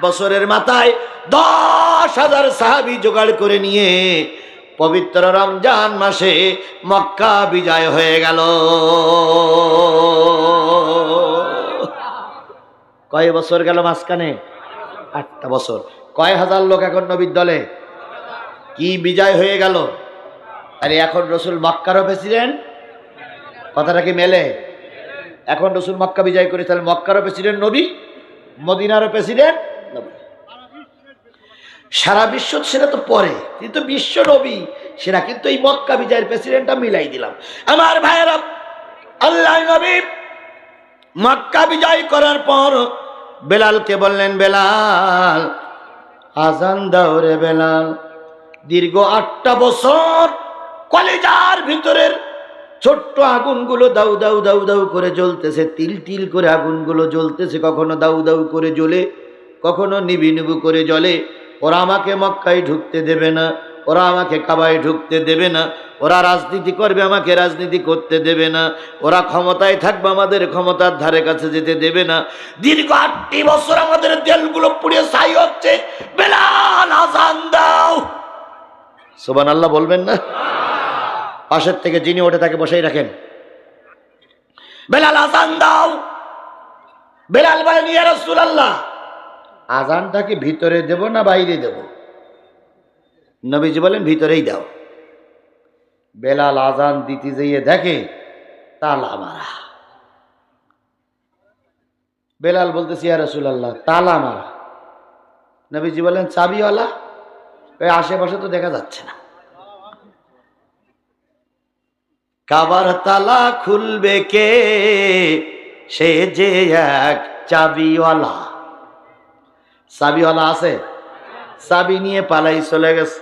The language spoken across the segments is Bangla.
বছরের মাথায় দশ হাজার সাহাবি জোগাড় করে নিয়ে পবিত্র রমজান মাসে মক্কা বিজয় হয়ে গেল। কয় বছর গেল মাঝখানে? আটটা বছর। কয় হাজার লোক এখন নবীর দলে? কি বিজয় হয়ে গেল? আরে এখন রসুল মক্কারও প্রেসিডেন্ট? কথাটা কি মেলে? এখন রসুল মক্কা বিজয় করে তাহলে মক্কারও প্রেসিডেন্ট নবী? মদিনারও প্রেসিডেন্ট? সারা বিশ্ব সেটা তো পরে। কিন্তু বিশ্ব নবী। সেটা কিন্তু এই মক্কা বিজয়ের প্রেসিডেন্টটা মিলাই দিলাম। আমার ভাইয়েরা আল্লাহ নবী মক্কা বিজয় করার পর বেলালকে বললেন, বেলাল, আজান দাও রে বেলাল। দীর্ঘ আটটা বছর কলেজার ভিতরের ছোট্ট আগুনগুলো দাউ দাউ দাউ দাউ করে জ্বলতেছে। তিল তিল করে আগুনগুলো জ্বলতেছে। কখনো দাউ দাউ করে জ্বলে, কখনো নিবি নিবু করে জ্বলে। ওরা আমাকে মক্কায় ঢুকতে দেবে না, ওরা আমাকে কাবায় ঢুকতে দেবে না, ওরা রাজনীতি করবে, আমাকে রাজনীতি করতে দেবে না, ওরা ক্ষমতায় থাকবে, আমাদের ক্ষমতার ধারে কাছে যেতে দেবে না। দীর্ঘ আটটি বছর আমাদের তেলগুলো পুড়ে ছাই হচ্ছে। বেলাল আজান দাও। সোবান আল্লাহ বলবেন না? পাশের থেকে যিনি ওঠে তাকে বসেই রাখেন। বেলাল আজান দাও। বেলাল বলেন ইয়া রাসূলুল্লাহ। আজানটাকে ভিতরে দেব না বাইরে দেব? নবীজি বলেন, ভিতরেই দাও। বেলাল আজান দিতে যেয়ে দেখে, তালা মারা। বেলাল বলতেছি, ইয়া রাসূলুল্লাহ, তালা মারা। নবীজি বলেন, চাবিওয়ালা? ওই আশেপাশে তো দেখা যাচ্ছে না। কাবার তালা খুলবে কে? সে যে এক চাবিওয়ালা। চাবিওয়ালা আছে? চাবি নিয়ে পালাই চলে গেছে।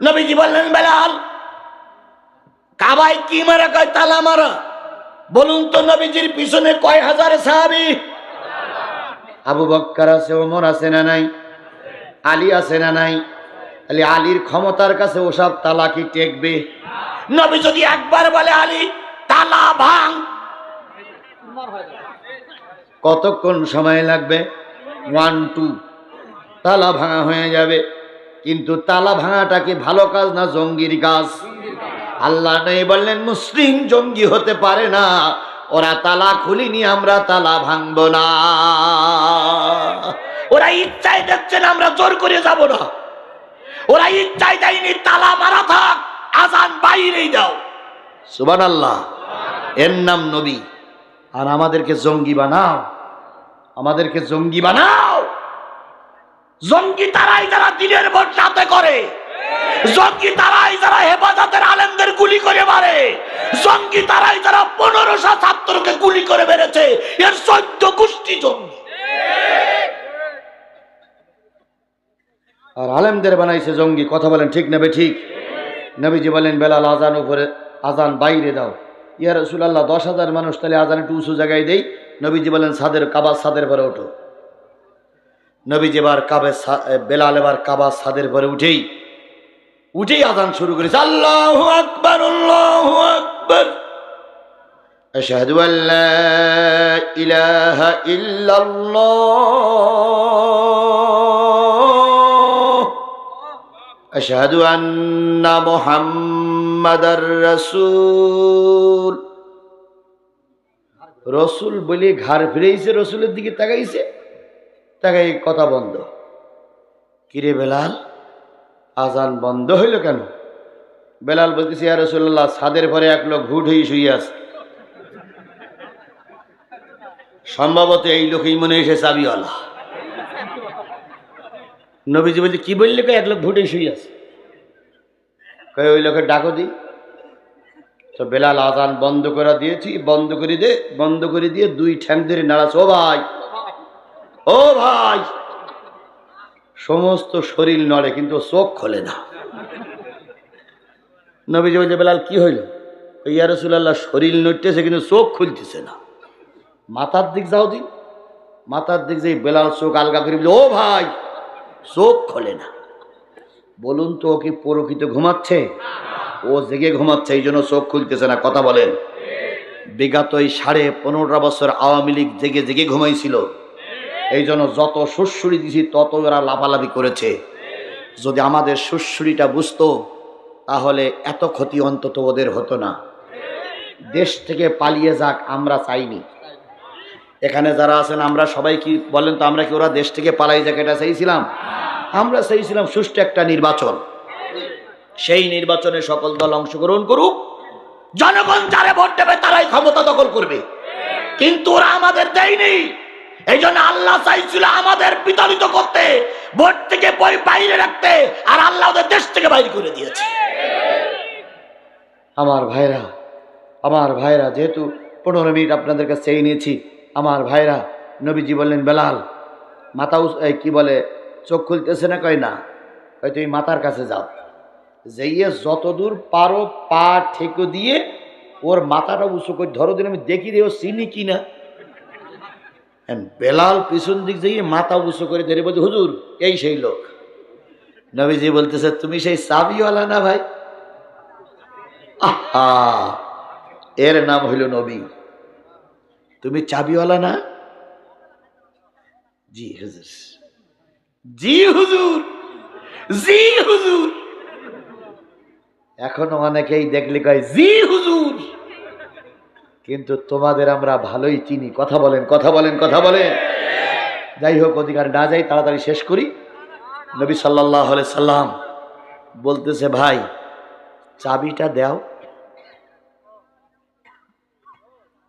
নবীজি বললেন, বেলাল, কাবায় কি মারা, কয় তালা মারা? বলুন তো নবীজির পিছনে কয় হাজার সাহাবি? আবু বক্কর আছে, ওমর আছে না নাই? আলী আছে না নাই? তাহলে আলীর ক্ষমতার কাছে ওসব তালা কি টেকবে? নবী যদি একবার বলে, আলী, তালা ভাঙ। কতক্ষণ সময় লাগবে? ওয়ান টু তালা ভাঙা হয়ে যাবে। কিন্তু তালা ভাঙাটা কি ভালো কাজ না জঙ্গির কাজ? আল্লাহ নেই বললেন, মুসলিম জঙ্গি হতে পারে না। ওরা তালা খুলিনি, আমরা তালা ভাঙবো না। ওরা ইচ্ছায় দেখছেন আমরা জোর করে যাব না। ওরা ইচ্ছায় যায়নি তালা মারা থাক, আজান বাইরেই দাও। সুবান আল্লাহ এর নাম নবী। আর আমাদেরকে জঙ্গি বানাও। আমাদেরকে জঙ্গি বানাও। জঙ্গি তারাই যারা দিনের ভোট সাথে করে। জঙ্গি তারাই যারা হেফাজতের আলেমদের গুলি করে মারে। জঙ্গি তারাই যারা পনেরোশো ছাত্রকে গুলি করে মেরেছে। এর চোদ্দ গোষ্ঠী জঙ্গি। আর আলেমদের বানাইছে জঙ্গি। কথা বলেন ঠিক নেবে ঠিক? নবীজি বলেন, বেলাল আজান উপরে, আজান বাইরে দাও। ইয়া রসুলাল্লাহ, দশ হাজার মানুষ তাহলে আজান একটু উঁচু জায়গায় দেই। নবীজি বলেন সাদের কাবা সাদের পরে ওঠো নবীজি এবার কাবে সা- এ, বেলাল এবার কাবা সাদের পরে উঠেই উঠেই আজান শুরু করেছে আল্লাহ আকবর আল্লাহ আকবর أشهد أن لا إله إلا الله أشهد أن محمد رسول রসুল বলে ঘাড় ফিরেছে রসুলের দিকে তাকাইছে। তাকাই কথা বন্ধ। কিরে বেলাল, আজান বন্ধ হইল কেন? বেলাল বলতেছে, ইয়া রসুল্লাহ ছাদের পরে এক লোক ঘুট হয়ে শুয়ে আছে। সম্ভবত এই লোকই মনে এসে চাবি চাবিওয়ালা। নবীজি বলছে, কি বললে এক লোক ঘুটে শুয়ে আছে। কই ওই লোকের ডাকো দি। তো বেলাল আজান বন্ধ করে দিয়েছি, বন্ধ করে দে, বন্ধ করে দিয়ে দুই ঠ্যাং ধরে নাড়াচ্ছে ও ভাই ও ভাই, সমস্ত শরীর নড়ে, কিন্তু চোখ খোলে না। নবীজি বলছে, বেলাল, কি হইল? ইয়া রসুল্লাহ শরীর নড়তেছে, কিন্তু চোখ খুলতেছে না। মাথার দিক যাও দিন। মাথার দিক যে বেলাল চোখ আলগা করে ও ভাই, চোখ খোলে না। বলুন তো ও কি প্রকৃত ঘুমাচ্ছে? ও জেগে ঘুমাচ্ছে, এই জন্য চোখ খুলতেছে না, কথা বলেন। বিগত এই সাড়ে পনেরোটা বছর আওয়ামী লীগ জেগে জেগে ঘুমাইছিল। এই জন্য যত সুশ্রুড়ি দিছি, তত ওরা লাফালাফি করেছে। যদি আমাদের সুশ্রুড়িটা বুঝতো, তাহলে এত ক্ষতি অন্তত ওদের হতো না। দেশ থেকে পালিয়ে যাক, আমরা চাইনি। এখানে যারা আছেন, আমরা সবাই কি বলেন তো, আমরা কি ওরা দেশ থেকে পালাই যাক, এটা চাইছিলাম? আমরা চাইছিলাম সুষ্ঠু একটা নির্বাচন। সেই নির্বাচনে সকল দল অংশগ্রহণ করুক। জনগণ যারা ভোট দেবে, তারাই ক্ষমতা দখল করবে। কিন্তু ওরা আমাদের দেয়নি। এই জন্য আল্লাহ চাইছিল আমাদের বিতাড়িত করতে, ভোট থেকে বাইরে রাখতে, আর আল্লাহ ওদের দেশ থেকে বাইরে করে দিয়েছে। আমার ভাইরা আমার ভাইরা, যেহেতু পনেরো মিনিট আপনাদের কাছে চেয়ে নিয়েছি, আমার ভাইরা, নবীজি বললেন, বেলাল, মাথা কি বলে, চোখ খুলতেছে না কয় না? কয়, তুমি মাতার কাছে যাও। যেইয়ে যতদূর পারো পা ঠেকো দিয়ে ওর মাথাটা উঁচু করে ধরো দিন আমি দেখি রে চিনি কি না বেলাল পিছন দিক যেয়ে মাথা উঁচু করে ধরে বলছে, হুজুর, এই সেই লোক। নবীজি বলতেছে, তুমি সেই চাবিওয়ালা না ভাই? আহা! এর নাম হইল নবী। তুমি চাবিওয়ালা না? জি হুজুর। জি হুজুর! জি হুজুর! এখনও অনেকেই দেখলে কয়, জি, হুজুর! কিন্তু তোমাদের আমরা ভালোই চিনি। কথা বলেন কথা বলেন কথা বলেন। যাই হোক, অধিকার না যাই, তাড়াতাড়ি শেষ করি। নবী সাল্লাহ সাল্লাম বলতেছে, ভাই, চাবিটা দাও।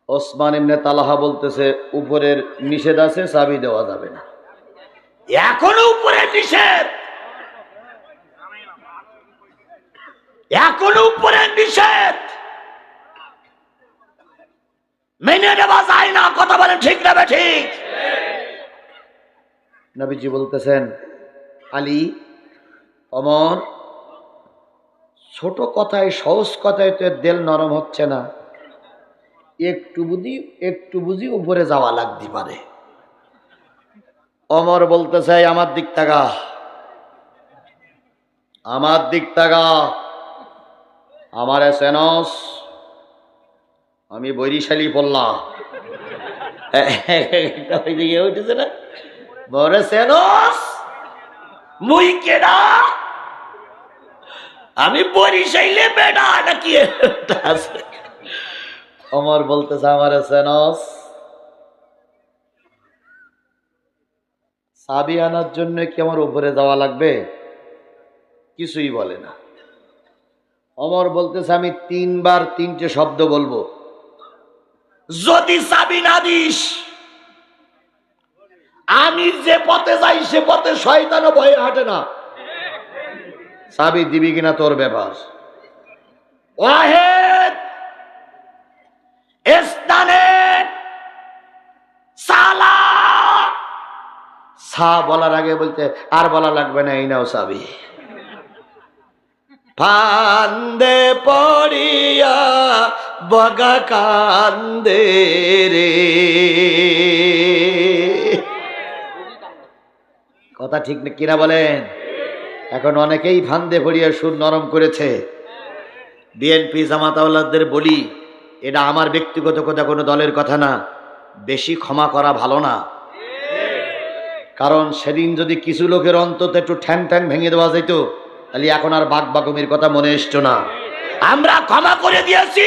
ওসমান ইমনে তালাহা বলতেছে, উপরের নিষেধ আছে, চাবি দেওয়া যাবে না। এখনও উপরে নিষেধ! এখনও উপরে নিষেধ। মেনে নেওয়া যায় না, কথা বলেন ঠিক নেবে ঠিক নবীজি বলতেছেন, আলী, অমর, ছোট কথায়, সহজ কথায় তো দেল নরম হচ্ছে না। একটু বুঝি একটু বুঝি উপরে যাওয়া লাগতে পারে। অমর বলতে চাই আমার দিক তাকা আমার দিক তাকা আমার সেনস আমি বৈরিশালী পড়লাম। আমি বরিশাইলে বেডা নাকি? আছে। অমর বলতেছে, আমার সেনস সাবি আনার জন্য কি আমার উপরে যাওয়া লাগবে? কিছুই বলে না। অমর বলতেছে, আমি তিনবার তিনটে শব্দ বলব। যদি চাবি না দিস আমি যে পথে যাই, সে পথে শয়তানও ভয়ে হাঁটে না। চাবি দিবি কিনা তোর ব্যাপার? ওয়াহেদ স্থানে সালা। সা বলার আগে বলতে, আর বলা লাগবে না, এই নাও চাবি ফান্দে পড়িয়া বগা কান্দে রে। কথা ঠিক না কিনা বলেন? এখন অনেকেই ফান্দে পড়িয়া সুর নরম করেছে। বিএনপি জামাতাওয়ালাদের বলি, এটা আমার ব্যক্তিগত কথা, কোনো দলের কথা না। বেশি ক্ষমা করা ভালো না। কারণ সেদিন যদি কিছু লোকের অন্তত একটু ঠ্যাং ঠ্যাং ভেঙে দেওয়া যেত তাহলে এখন আর বাঘ বাকুমির কথা মনে এসছো না। আমরা ক্ষমা করে দিয়েছি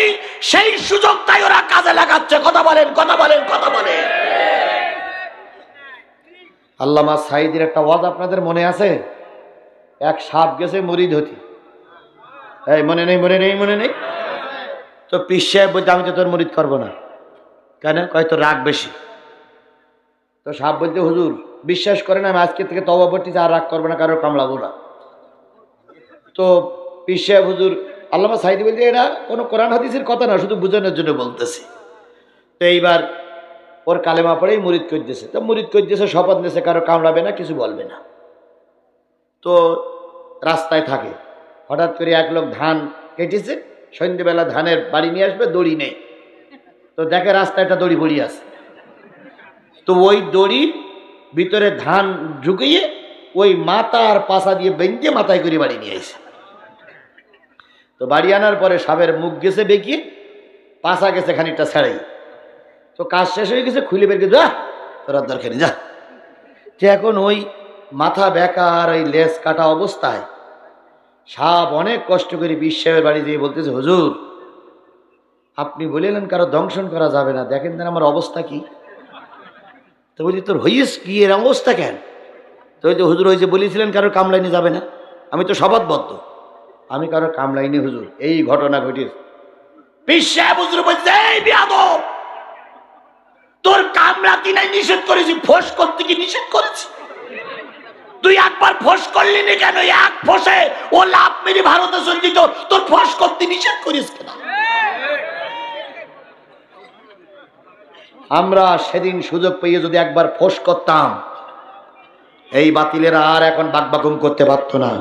সেই সুযোগটাই ওরা কাজে লাগাচ্ছে। কথা বলেন কথা বলেন কথা বলেন। আল্লামা সাইদের একটা ওয়াজ আপনাদের মনে আছে? এক সাপ গেছে মরিদ হতি। এই মনে নেই মনে নেই মনে নেই? তো পিস সাহেব বলতে আমি তো তোর মরিদ করব না। কেন? কয় তো রাগ বেশি। তো সাপ বলতে হুজুর বিশ্বাস করেন আমি আজকে থেকে তবা পড়তেছি আর রাগ করব না কারোর কামড়াবো না। তো পিস হুজুর আল্লামা সাইদি বলতে এটা কোনো কোরআন হাদিসের কথা না, শুধু বোঝানোর জন্য বলতেছি। তো এইবার ওর কালেমা পড়েই মুরিদ করে দিয়েছে তো মুরিদ করে দিয়েছে শপথ নিয়েছে, কারও কামড়াবে না, কিছু বলবে না। তো রাস্তায় থাকে। হঠাৎ করে এক লোক ধান কেটেছে, সন্ধ্যেবেলা ধানের বাড়ি নিয়ে আসবে, দড়ি নেই। তো দেখে রাস্তায় একটা দড়ি পড়ি আছে। তো ওই দড়ির ভিতরে ধান ঢুকিয়ে ওই মাথা আর পাশা দিয়ে বেঁধে মাথায় করে বাড়ি নিয়ে আসে। তো বাড়ি আনার পরে সাপের মুখ গেছে বেঁকিয়ে, পাশা গেছে খানিকটা ছাড়াই। তো কাজ শেষ হয়ে গেছে, খুলে বের যা তোর দরকারি যা। যে এখন ওই মাথা বেঁকা আর ওই লেস কাটা অবস্থায় সাপ অনেক কষ্ট করে বিশ্বের বাড়ি দিয়ে বলতেছে, হুজুর, আপনি বলিলেন কারও দংশন করা যাবে না, দেখেন দেন আমার অবস্থা কি? তো বলছি তোর হইস কি? এর অবস্থা কেন? তো হুজুর যে বলেছিলেন কারোর কামলাইনি যাবে না। আমি তো শপথবদ্ধ। আমি কারোর কামলাইনে হুজুর। এই ঘটনা ঘটিয়েছে তোর কামলাতি নাই নিষেধ করেছি? ফোস করতে কি নিষেধ করেছি? তুই একবার ফোস করলি না কেন? এক ফোসে ও লাভ ভারতে চলে তোর ফোস করতে নিষেধ করিস কেন? আমরা সেদিন সুযোগ পেয়ে যদি একবার ফোস করতাম, এই বাতিলেরা আর এখন বাকবাকুম করতে পারতো না।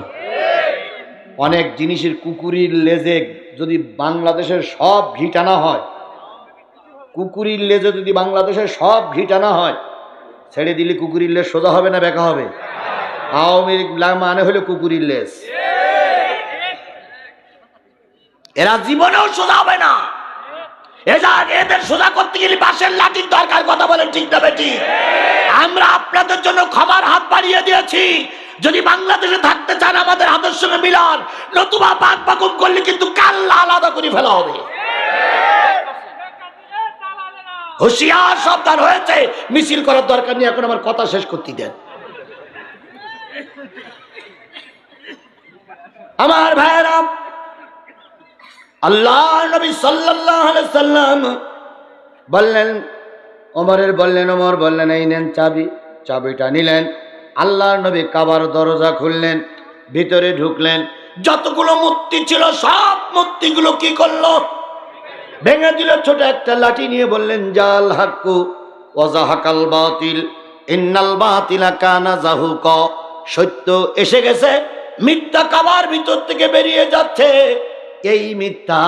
অনেক জিনিসের কুকুরির লেজে যদি বাংলাদেশের সব ঘি টানা হয়, কুকুরির লেজে যদি বাংলাদেশের সব ঘি টানা হয়, ছেড়ে দিলে কুকুরির লেজ সোজা হবে না, বেঁকা হবে? আওয়ামী লীগ মানে হলো কুকুরির লেজ। এরা জীবনেও সোজা হবে না। এদের সোজা করতে গেলে বাসের লাঠির দরকার, কথা বলেন ঠিক না বেটি? আমরা আপনাদের জন্য ক্ষমার হাত বাড়িয়ে দিয়েছি। যদি বাংলাদেশে থাকতে চান আমাদের হাতের সঙ্গে মিলান, নতুবা পাক পাকুম করলে কিন্তু কাল্লা আলাদা করে ফেলা হবে। হুশিয়ার সাবধান হয়েছে, মিছিল করার দরকার নেই, এখন আমার কথা শেষ করতে দেন। আমার ভাইয়েরা, আল্লাহ নবী সাল্লাল্লাহু আলাইহি সাল্লাম বললেন, ওমরের বললেন, ওমর বললেন, এই নেন চাবি। চাবিটা নিলেন। আল্লাহর নবী কাবার দরজা খুললেন, ভিতরে ঢুকলেন। যতগুলো মূর্তি ছিল, সব মূর্তিগুলো কি করল? ভেঙে দিল, ছোট একটা লাঠি নিয়ে বললেন, জাল হাক্কু, ওয়াজাহাকাল বাতিল, ইন্নাল বাতিলা কানা জাহুক। সত্য এসে গেছে, মিথ্যা কাবার ভিতর থেকে বেরিয়ে যাচ্ছে। এই মিথ্যা,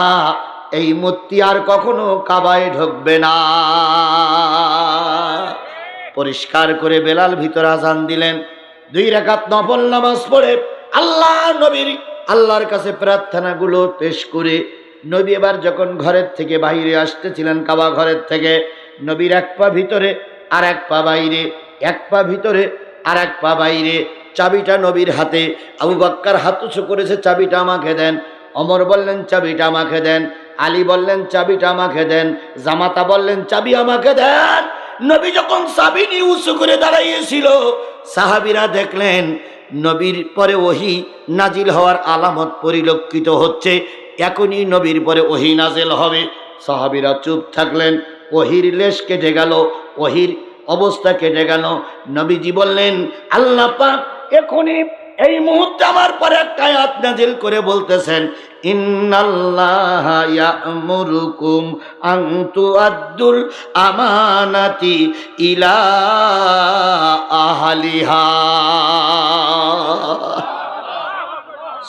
এই মূর্তি আর কখনো কাবায় ঢুকবে না। পরিষ্কার করে বেলাল ভিতরে আজান দিলেন। দুই রাকাত নফল নামাজ পড়ে আল্লাহ নবীর, আল্লাহর কাছে প্রার্থনাগুলো পেশ করে নবী এবার যখন ঘরের থেকে বাইরে আসতেছিলেন, কাবা ঘরের থেকে, নবীর এক পা ভিতরে, আর এক পা বাইরে, এক পা ভিতরে, আর এক পা বাইরে, চাবিটা নবীর হাতে, আবু বাক্কার হাত উঁচু করেছে, চাবিটা আমাকে দেন। অমর বললেন, চাবিটা আমাকে দেন। আলী বললেন, চাবিটা আমাকে দেন। জামাতা বললেন, চাবি আমাকে দেন। নবী যখন চাবি নিয়ে উঁচু করে দাঁড়াইয়েছিল, সাহাবিরা দেখলেন, নবীর পরে ওহি নাজিল হওয়ার আলামত পরিলক্ষিত হচ্ছে, এখনই নবীর পরে ওহি নাজেল হবে। সাহাবিরা চুপ থাকলেন, ওহির লেশ কেটে গেল, ওহির অবস্থা কেটে গেল। নবীজি বললেন, আল্লাহ এখনই এই মুহূর্তে আমার পরে একটা আয়াত নাজিল করে বলতেছেন, ইন্নাল্লাহ ইয়ামুরুকুম আন তুআদ্দুল আমানাতি ইলা আহলিহা।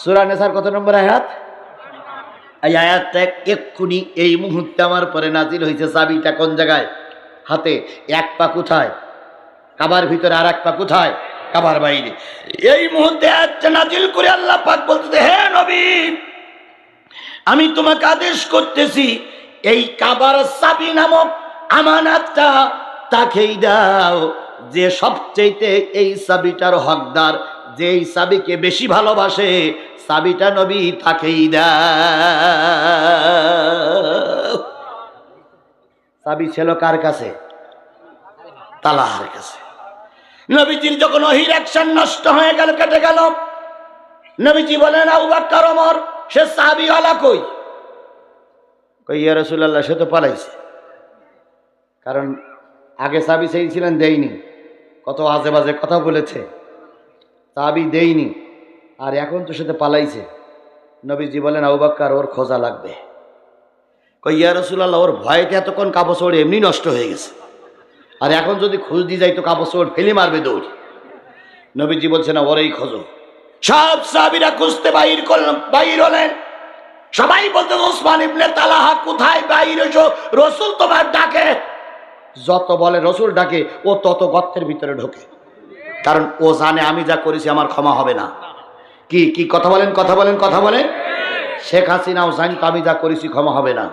সূরা নেসার কত নম্বর আয়াত? এই আয়াতটা এক্ষুনি এই মুহূর্তে আমার পরে নাজিল হয়েছে চাবিটা কোন জায়গায়? হাতে। এক পা কোথায়? কাবার ভিতরে আর এক পা কোথায়? কাবার বাইরে। এই মুহূর্তে নাজিল করে আল্লাহ পাক বলতেছে, হে নবী, আমি তোমাকে আদেশ করতেছি, এই কাবার চাবি নামক আমানাতটা তাকেই দাও, যে সবচেয়েতে এই চাবিটার হকদার যে এই চাবিকে বেশি ভালোবাসে চাবিটা নবী তাকেই দাও। চাবি ছিল কার কাছে? তালাহার কাছে। নবীজির যখন অহির অ্যাকশন নষ্ট হয়ে গেল, কেটে গেল, নবীজি বলেন, আবু বাক্কার ওমর, সে সাহাবি আলা কই? কই, ইয়া রাসূলুল্লাহ, সে তো পালাইছে। কারণ আগে সাবি চেয়েছিলেন দেয়নি। কত আজে বাজে কথা বলেছে। সাবি দেয়নি, আর এখন তো সে তো পালাইছে। নবীজি বলেন, আবু বাক্কার ওর খোঁজা লাগবে। কই, ইয়া রাসূলুল্লাহ, ওর ভয়তে এতক্ষণ কাপড় এমনি নষ্ট হয়ে গেছে। আর এখন যদি খোঁজ দিয়ে যাই, তো কাপড় ফেলে মারবে দৌড়। নবীজি বলছে না, ওরেই খোঁজো। সব সাবিরা খুঁজতে বাইর করলাম বাইর হলেন। সবাই বলতে, ওসমান ইবনে তালাহা কোথায়? বাইর হইছো রসুল তোমার ডাকে। যত বলে, রসুল ডাকে, ও তত গর্তের ভিতরে ঢোকে। কারণ ও জানে, আমি যা করেছি, আমার ক্ষমা হবে না। কি কি কথা বলেন কথা বলেন কথা বলেন? শেখ হাসিনাও জানি তো আমি যা করেছি, ক্ষমা হবে না।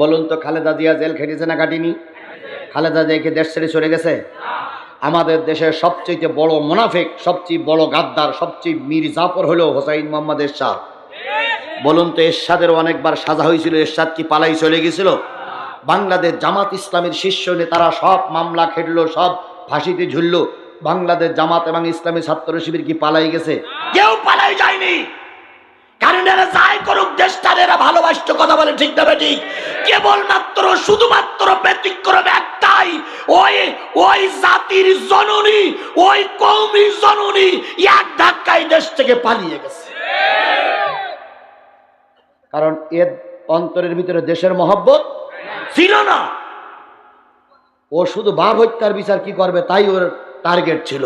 বলুন তো, খালেদা জিয়া জেল খেটেছে না কাটিনি খালেদা জিয়াকে দেশ ছেড়ে চলে গেছে? আমাদের দেশের সবচেয়ে বড় মোনাফেক, সবচেয়ে বড় গাদ্দার, সবচেয়ে মীর জাফর হলো হোসাইন মোহাম্মদ এরশাদ। বলুন তো এরশাদের অনেকবার সাজা হয়েছিল, এরশাদ কি পালাই চলে গেছিল? বাংলাদেশ জামাত ইসলামের শীর্ষ নেতারা সব মামলা খেটলো, সব ফাঁসিতে ঝুললো। বাংলাদেশ জামাত এবং ইসলামী ছাত্র শিবির কি পালাই গেছে? কেউ পালাই যায়নি। কারণ এরা এরা কথা বলে ঠিক এক ধাক্কায় দেশ থেকে পালিয়ে গেছে। কারণ এর অন্তরের ভিতরে দেশের মহব্বত ছিল না। ও শুধু বাঘ হত্যার বিচার কি করবে, তাই ওর টার্গেট ছিল।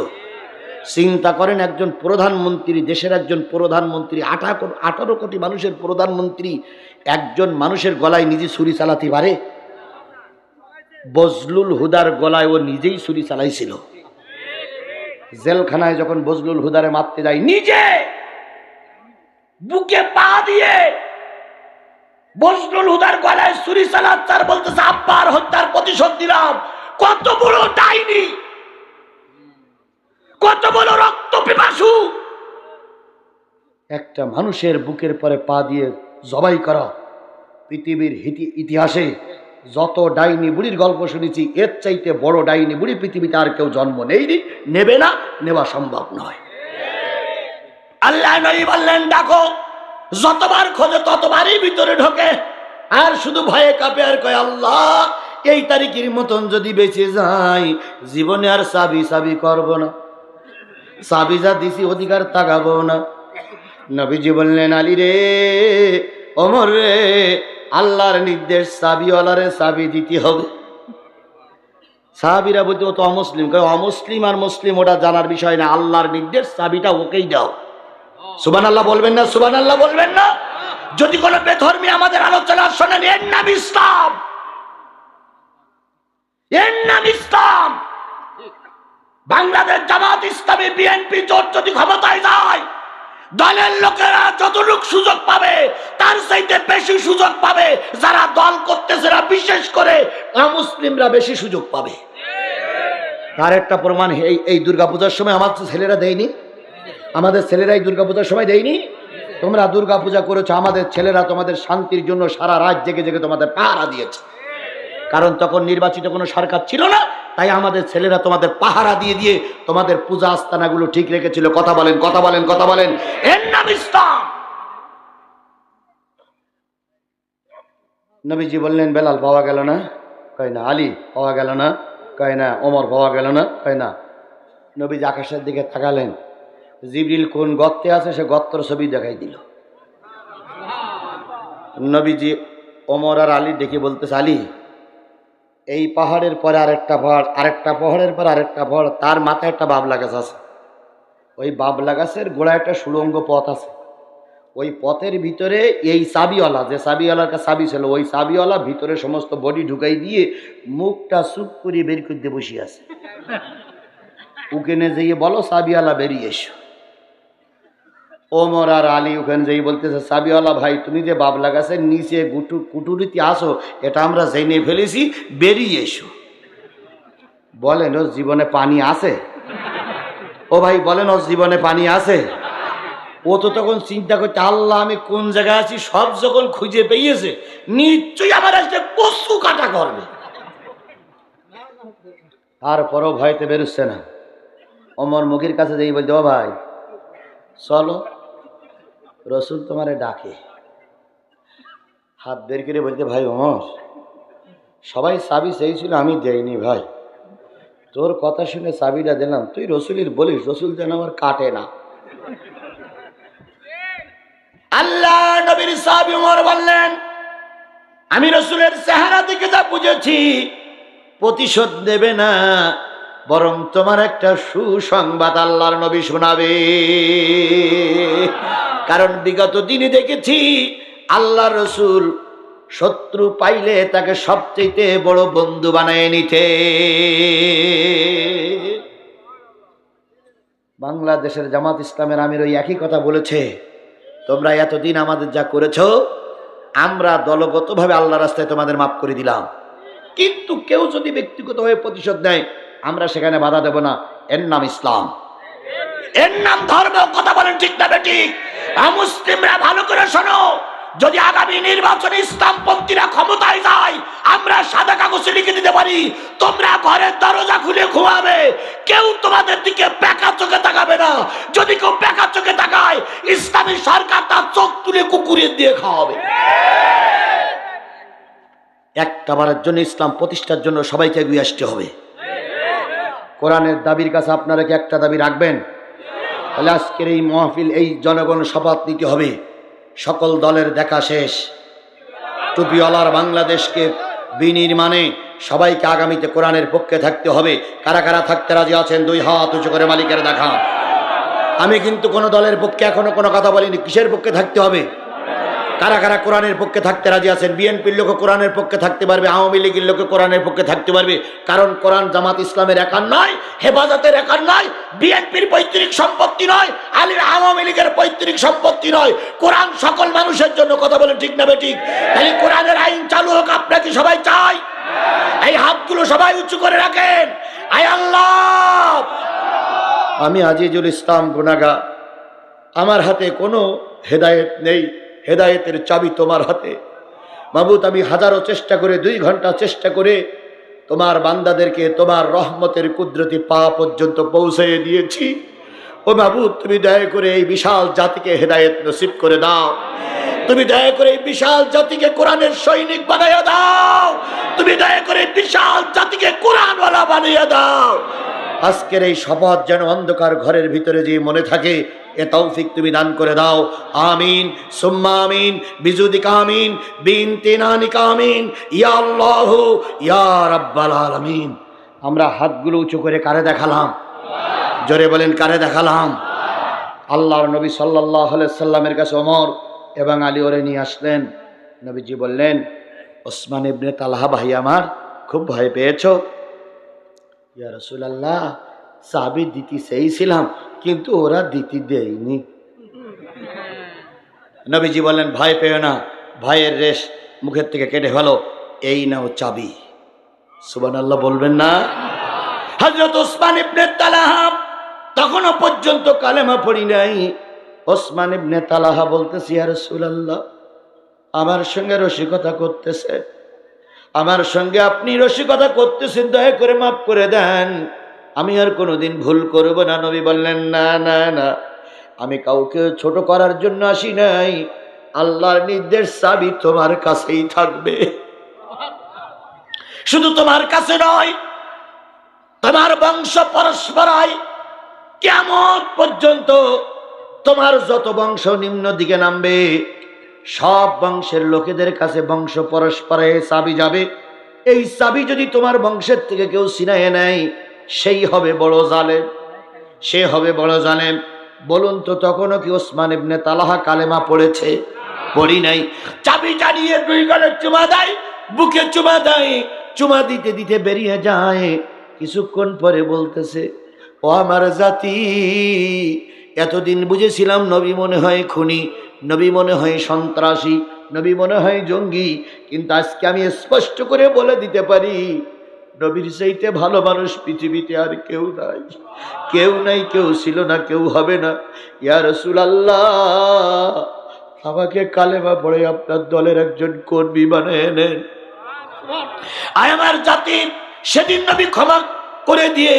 চিন্তা করেন, একজন প্রধানমন্ত্রী, দেশের একজন প্রধানমন্ত্রী আঠারো আঠারো কোটি মানুষের প্রধানমন্ত্রী, একজন মানুষের গলায় নিজে ছুরি চালাতে পারে? বজলুল হুদার গলায় ও নিজেই ছুরি চালাইছিল। জেলখানায় যখন বজলুল হুদারে মারতে যায়, নিজে বুকে পা দিয়ে বজলুল হুদার গলায় ছুরি চালাচ্ছার বলতেছে, আব্বার হত্যার প্রতিশোধ দিলাম কত বড় ডাইনি! কত বড় রক্ত পিপাসু? একটা মানুষের বুকের পরে পা দিয়ে জবাই করা। পৃথিবীর ইতিহাসে যত ডাইনি বুড়ির গল্প শুনেছি, এর চাইতে বড় ডাইনি বুড়ি পৃথিবীতে আর কেউ জন্ম নেইনি নেবে না, নেওয়া সম্ভব নয়। আল্লাহ নবী বললেন, ডাকো, যতবার খোঁজে ততবারই ভিতরে ঢোকে। আর শুধু ভয়ে কাঁপে আর কয়, আল্লাহ, এই তারিখের মতন যদি বেঁচে যাই, জীবনে আর সাবি সাবি করব না। সাবি যা দিছি অধিকার তাকাবো না। নবীজি বললেন, আলী রে অমর রে, আল্লাহর নির্দেশ সাবিওয়ালারে সাবি দিতে হবে। সাহাবিরা বলতে, ও তো অমুসলিম। কয়, অমুসলিম আর মুসলিম, ওটা জানার বিষয় না। আল্লাহর নির্দেশ চাবিটা ওকেই দাও। সুবান আল্লাহ বলবেন না সুবান আল্লাহ বলবেন না? যদি কোনো বেধর্মী আমাদের আলোচনা শোনেন, এর নাম ইসলাম। এর নাম ইসলাম। বাংলাদেশ জামাত ইসলামী বিএনপি জোট যদি ক্ষমতায় যায়, দলের লোকেরা যতটুকু সুযোগ পাবে, তার চাইতে বেশি সুযোগ পাবে যারা দল করতেছে বিশেষ করে মুসলিমরা বেশি সুযোগ পাবে। তার একটা প্রমাণ, এই এই দুর্গাপূজার সময় আমার তো ছেলেরা দেয়নি। আমাদের ছেলেরা এই দুর্গাপূজার সময় দেয়নি। তোমরা দুর্গাপূজা করেছ, আমাদের ছেলেরা তোমাদের শান্তির জন্য সারা রাত জেগে জেগে তোমাদের পাহারা দিয়েছে। কারণ তখন নির্বাচিত কোনো সরকার ছিল না। তাই আমাদের ছেলেরা তোমাদের পাহারা দিয়ে দিয়ে তোমাদের পূজা আস্তানাগুলো ঠিক রেখেছিল। কথা বলেন কথা বলেন কথা বলেন। এর নাম ইসলাম। নবীজি বললেন, বেলাল পাওয়া গেল না? কয় না। আলী পাওয়া গেল না? কয় না। ওমর পাওয়া গেল না? কয় না। নবীজি আকাশের দিকে তাকালেন। জিবরিল কোন গর্তে আছে, সে গর্তর ছবি দেখাই দিল। নবীজি ওমর আর আলী ডেকে বলতেছে, আলী এই পাহাড়ের পরে আরেকটা পাহাড় আরেকটা পাহাড়ের পর আরেকটা পাহাড় তার মাথায় একটা বাবলা গাছ আছে। ওই বাবলা গাছের গোড়ায় একটা সুড়ঙ্গ পথ আছে। ওই পথের ভিতরে এই চাবিওয়ালা যে চাবিওয়ালার কাছে চাবি ছিল ওই চাবিওয়ালা ভিতরে সমস্ত বডি ঢুকাই দিয়ে মুখটা চুপ করে বের করতে বসে আছে। ওখানে যেয়ে বলো চাবিওয়ালা বেরিয়ে এসো। ওমর আর আলী ওখানে যেই বলতেছে, সাবিওয়ালা ভাই, তুমি যে বাবলা গাছের নিচে গুটু, কুটুরিতে আসো, এটা আমরা জেনে ফেলেছি, বেরিয়ে এসো। বলেন, ওর জীবনে পানি আছে? ও ভাই, বলেন, ওর জীবনে পানি আছে? ও তো তখন চিন্তা করছে আল্লাহ, আমি কোন জায়গায় আছি? সব যখন খুঁজে পেয়েছে, নিশ্চয়ই আমার আজকে কচু কাটা করবে তারপরও ভয়তে বেরোচ্ছে না। অমর মুখের কাছে যেই বলতে, ও ভাই, চলো। রসুল তোমারে ডাকে। হাত বের করে বলতে, ভাই অমর, সবাই চাবি চেয়েছিল আমি দেইনি ভাই। তোর কথা শুনে চাবিটা দিলাম তুই রসুলের বলিস, রসুল যেন আমার কাটে না। আল্লাহ নবীর সাহাবি উমর বললেন, আমি রসুলের চেহারা দিকে যা বুঝেছি, প্রতিশোধ দেবে না, বরং তোমার একটা সুসংবাদ আল্লাহর নবী শোনাবে। কারণ বিগত দিনে দেখেছি, আল্লাহ রসুল শত্রু পাইলে তাকে সবচেয়ে বড় বন্ধু বানায় নিতে। বাংলাদেশের জামাত ইসলামের আমির ওই একই কথা বলেছে, তোমরা এতদিন আমাদের যা করেছ, আমরা দলগতভাবে আল্লাহ রাস্তায় তোমাদের মাফ করে দিলাম। কিন্তু কেউ যদি ব্যক্তিগতভাবে প্রতিশোধ নেয়, আমরা সেখানে বাধা দেব না। এর নাম ইসলাম। এর নাম ধর্ম, কথা বলেন ঠিক না ঠিক মুসলিমরা ভালো করে শোনো, যদি আগামী নির্বাচনে ইসলামপন্থীরা ক্ষমতায় যায়, আমরা সাদা কাগজে লিখে দিতে পারি, তোমরা ঘরের দরজা খুলে ঘুমাবে, কেউ তোমাদের দিকে বেকা চোখে তাকাবে না। যদি কেউ বেকা চোখে তাকায়, ইসলামী সরকার তার চোখ তুলে কুকুরের দিয়ে খাওয়াবে। একটা বারের জন্য ইসলাম প্রতিষ্ঠার জন্য সবাইকে এগিয়ে আসতে হবে। কোরআনের দাবির কাছে আপনারা কি একটা দাবি রাখবেন? তাহলে আজকের এই মহফিল, এই জনগণ শপথ নিতে হবে। সকল দলের দেখা শেষ। টুপিওয়ালার বাংলাদেশকে বিনির্মাণে সবাইকে আগামীতে কোরআনের পক্ষে থাকতে হবে। কারা কারা থাকতে রাজি আছেন? দুই হাত উঁচু করে মালিকের দেখা। আমি কিন্তু কোনো দলের পক্ষে এখনও কোনো কথা বলিনি। কিসের পক্ষে থাকতে হবে? কারা কারা কোরআনের পক্ষে থাকতে রাজি আছেন? বিএনপির লোক কোরআনের পক্ষে থাকতে পারবে, আওয়ামী লীগের লোকে কোরআনের পক্ষে থাকতে পারবে। কারণ কোরআন জামাত ইসলামের একার নয়, হেফাজতের একার নয়, বিএনপির পৈতৃক সম্পত্তি নয় আলীর আওয়ামী লীগের পৈতৃক সম্পত্তি নয়। কোরআন সকল মানুষের জন্য কথা বলে ঠিক না ঠিক তাহলে কোরআনের আইন চালু হোক আপনাকে সবাই চাই? এই হাতগুলো সবাই উঁচু করে রাখেন। আয় আল্লাহ! আমি আজিজুল ইসলাম গুনাগা আমার হাতে কোনো হেদায়েত নেই। হেদায়েতের চাবি তোমার হাতে। মাবুত আমি হাজারো চেষ্টা করে, দুই ঘণ্টা চেষ্টা করে তোমার বান্দাদেরকে তোমার রহমতের কুদরতি পা পর্যন্ত পৌঁছে দিয়েছি। ও মাবুদ, তুমি দয়া করে এই বিশাল জাতিকে হেদায়েত নসিব করে দাও তুমি দয়া করে এই বিশাল জাতিকে কোরআনের সৈনিক বানাইয়া দাও। তুমি দয়া করে বিশাল জাতিকে কোরআনওয়ালা বানিয়ে দাও। আজকের এই শপথ যেন অন্ধকার ঘরের ভিতরে যে মনে থাকে এ তৌফিক তুমি দান করে দাও। আমিন। সুম্মা আমিন। বিজুদিকা আমিন। বিন তিনানিকা আমিন। ইয়া আল্লাহ ইয়া রাব্বাল আলামিন। আমরা হাতগুলো উঁচু করে কারে দেখালাম? জোরে বলেন, কারে দেখালাম? আল্লাহর নবী সাল্লাহ সাল্লামের কাছে ওমর এবং আলী ওরে নিয়ে আসলেন। নবীজি বললেন, ওসমান ইবনে তালহা ভাই, আমার খুব ভয় পেয়েছ। ইয়া রসুলাল্লাহ সাবি দিতি সেই ছিলাম। কিন্তু ওরা দিতি দেয়নি। নবীজি বললেন ভয় পেও না ভাইয়ের রেশ মুখের থেকে কেটে ফেলো এই নাও চাবি। সুবান আল্লাহ বলবেন না। হজরত ওসমান ইবনে তালাহা তখনও পর্যন্ত কালেমা পড়ি নাই। ওসমান ইবনে তালাহা বলতেছি ইয়া রাসূলুল্লাহ আমার সঙ্গে রসিকতা করতেছে। আমার সঙ্গে আপনি রসিকতা করতেছেন দয়া করে মাফ করে দেন। আমি আর কোনোদিন ভুল করব না, নবী বললেন, না না না, আমি কাউকে ছোট করার জন্য আসি নাই। আল্লাহর নির্দেশ চাবি তোমার কাছেই থাকবে। শুধু তোমার কাছে নয়, তোমার বংশ পরস্পরায় কেমন পর্যন্ত তোমার যত বংশ নিম্ন দিকে নামবে, সব বংশের লোকেদের কাছে বংশ পরস্পরে চাবি যাবে। এই চাবি যদি তোমার বংশের থেকে কেউ ছিনাইয়ে নেয় সেই হবে বড় জালেম, সে হবে বড় জালেম। বলুন তো, তখনও কি ওসমান ইবনে তালাহা কালেমা পড়েছে? পড়ি নাই। চাবি জানিয়ে দুই গলে চুমা দেয়, বুকে চুমা দেয়, চুমা দিতে দিতে বেরিয়ে যায়। কিছুক্ষণ পরে বলতেছে, ও আমার জাতি, এতদিন বুঝেছিলাম নবী মনে হয় খুনি, নবী মনে হয় সন্ত্রাসী, নবী মনে হয় জঙ্গি, কিন্তু আজকে আমি স্পষ্ট করে বলে দিতে পারি। নবীর চাইতে ভালো মানুষ পৃথিবীতে আর কেউ নাই। কেউ নাই, কেউ ছিল না, কেউ হবে না। ইয়া রসুল আল্লাহ আমাকে কালেমা পড়ে আপনার দলের একজন কর্মী বানিয়ে নেন। আয় আমার জাতির সেদিন নবী ক্ষমা করে দিয়ে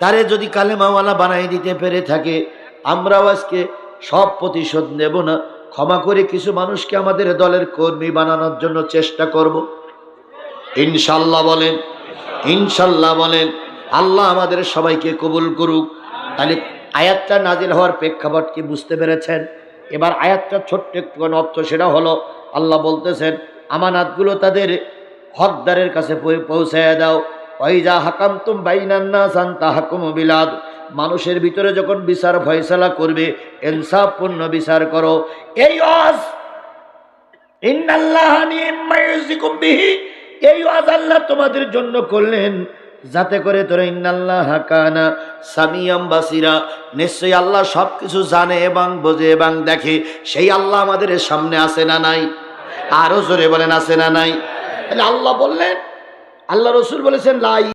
তারে যদি কালেমাওয়ালা বানাই দিতে পেরে থাকে, আমরাও আজকে সব প্রতিশোধ নেব না। ক্ষমা করে কিছু মানুষকে আমাদের দলের কর্মী বানানোর জন্য চেষ্টা করব। ইনশাল্লাহ বলেন ইনশাল্লাহ বলেন, আল্লাহ আমাদের সবাইকে কবুল করুক। তাহলে আয়াতটা নাজিল হওয়ার প্রেক্ষাপট কি বুঝতে পেরেছেন? এবার আয়াতটা ছোট্ট একটু অর্থ সেটা হলো, আল্লাহ বলতেছেন, আমানাতগুলো তাদের হকদারের কাছে পৌঁছায় দাও। ওইজা হাকাম তুম বাইনান্না সান্তা হাকুম বিলাদ। মানুষের ভিতরে যখন বিচার ফয়সালা করবে, ইনসাফপূর্ণ বিচার করো। এই ওয়াজ, ইন্নাল্লাহ বিহি এই ওয়াজ আল্লাহ তোমাদের জন্য করলেন। যাতে করে তোরা ইন্নাল্লাহ কানা সামিয়াম বাসিরা। নিশ্চয়ই আল্লাহ সব কিছু জানে এবং বোঝে এবং দেখে। সেই আল্লাহ আমাদের সামনে আসে না নাই? আরও জোরে বলেন আসে না নাই? আল্লাহ বললেন, আল্লাহ রসুল বলেছেন লাই